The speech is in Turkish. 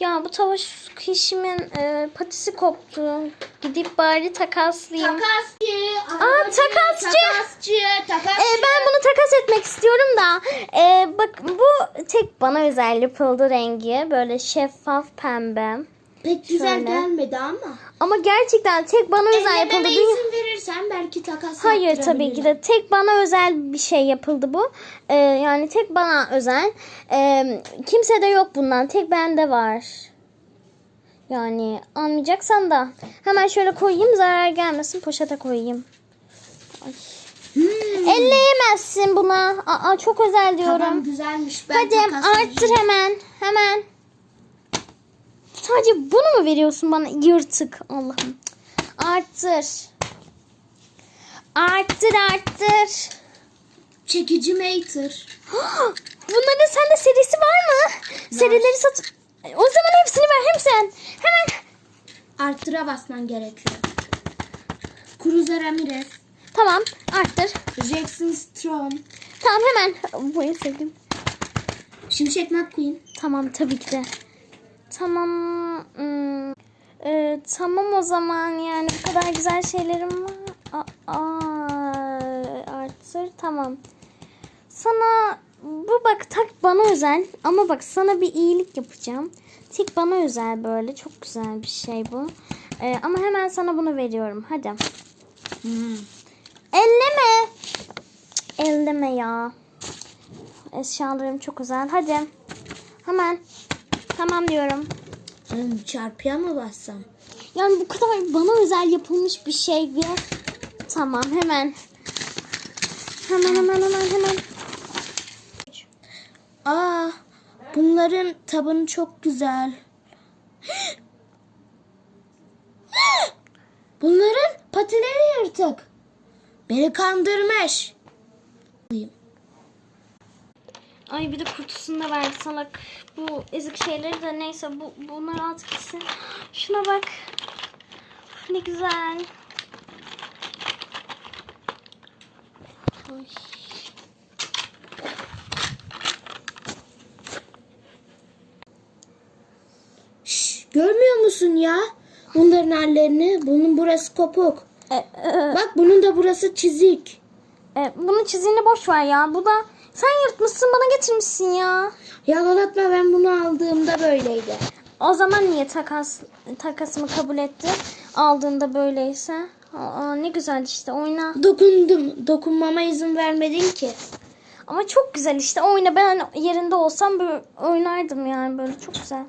Ya bu tavuk kişimin e, patisi koptu. Gidip bari takaslayayım. Takasçı. Aa, takasçı. Takasçı. Takasçı. E, ben bunu takas etmek istiyorum da. E, bak bu tek bana özel yapıldı rengi. Böyle şeffaf pembe. Pek güzel Şöyle. gelmedi ama. Ama gerçekten tek bana özel yapıldı. Ellememe Dünya- izin verirsen belki takas Hayır tabii ki de tek bana özel bir şey yapıldı bu. Ee, yani tek bana özel. Ee, kimse de yok bundan. Tek bende var. Yani almayacaksan da hemen şöyle koyayım zarar gelmesin poşete koyayım. Ay. Hmm. Elleyemezsin buna. Aa, çok özel diyorum. Tamam güzelmiş. Ben Hadi takaslayacağım. arttır hemen. Hemen. Sadece bunu mu veriyorsun bana yırtık Allah'ım. Arttır. Arttır arttır. Çekici mater. Bunların sende serisi var mı? Serileri sat. O zaman hepsini ver hem sen. Hemen. Arttıra basman gerekiyor. Cruiser Ramirez. Tamam arttır. Jackson Strom. Tamam hemen. Bu en sevdiğim. Şimşek McQueen. Tamam tabii ki de. Tamam. hmm, e, tamam o zaman yani bu kadar güzel şeylerim var. Aa, artır tamam. Sana bu bak tak bana özel ama bak sana bir iyilik yapacağım. Tek bana özel böyle çok güzel bir şey bu. E, ama hemen sana bunu veriyorum hadi. Hmm. Elleme. Cık, Elleme ya. Eşyalarım çok özel. Hadi. Hemen. Tamam diyorum. Hmm, çarpıya mı bassam? Yani bu kadar bana özel yapılmış bir şey ve tamam hemen. Hemen hemen hemen hemen. Aa, bunların tabanı çok güzel. Bunların patileri yırtık. Beni kandırmış. Ay bir de kutusunu da verdi salak. Bu ezik şeyleri de neyse bu bunlar at gitsin. Şuna bak. Ne güzel. Ay. Şş, görmüyor musun ya? Bunların hallerini. Bunun burası kopuk. E, e, Bak bunun da burası çizik. e, bunun çizdiğini boş ver ya. Bu da sen yırtmışsın bana getirmişsin ya. Yalan atma ben bunu aldığımda böyleydi. O zaman niye takas takasımı kabul etti? Aldığında böyleyse. Aa, ne güzel işte oyna. Dokundum. Dokunmama izin vermedin ki. Ama çok güzel işte oyna. Ben yerinde olsam böyle oynardım yani böyle çok güzel.